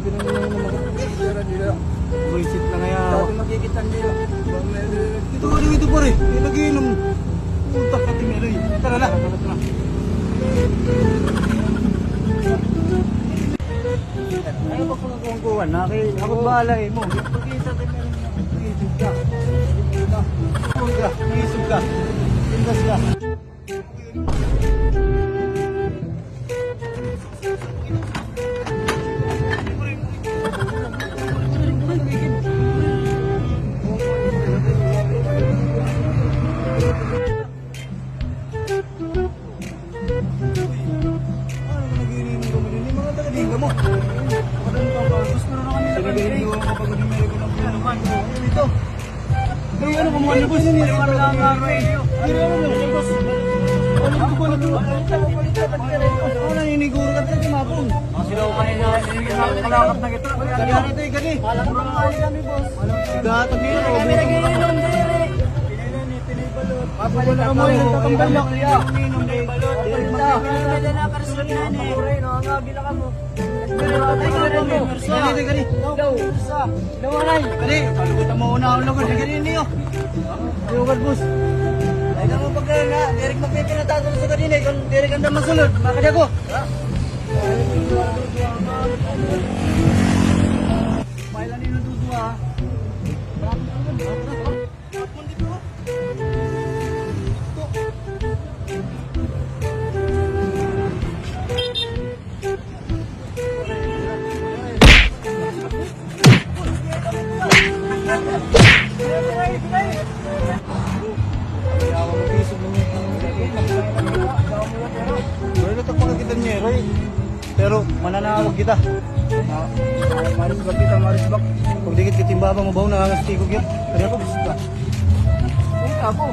Pwede na nila yung magkakasira nila. Bullshit na ngayon. Dati magkikitan nila. Ito ka rin ito pa rin. May nagiinom. Puta ka timelo eh. Tara na. Tara na. Ayaw pa kung nagkungkuhan na. Ako bahala eh mo. Pag-iisa timelo niya. Pag-iisip ka. Pag-iisip ka. Pag-iisip ka. Pag-iisip ka. Na Sinigay ko kapag hindi ko lang naman. Dito. Ay, ano kumuha niyo boss? Hindi Wala lang nga radio. Ano ano ano? Boss. Ano ko ko lang? Ano naniniguro ka tayo mapon? Sila ko kanina kalakap na kita. Kaya rito eh, gani. Wala ko lang kami boss. Gatag niyo. Kami nagiinom dire. Papalit ka mo yung tatambal na. Inom na balot. Na personal eh. Nangangabila ka mo. Gani, gani. Daw. Nawaray. Gani, kalugutan mo una ang. Gani niyo. Lugod boss. Ay mo pagka na, direk magpipinatatol sa kanina, kung direk ang ko. Mailan Pero mananawag kita. Ah, marisbak kita, marisbak. Pag dikit kitimbaba mo ba, nangangastikog yan. Kaya ako, bisita. Ay, ako.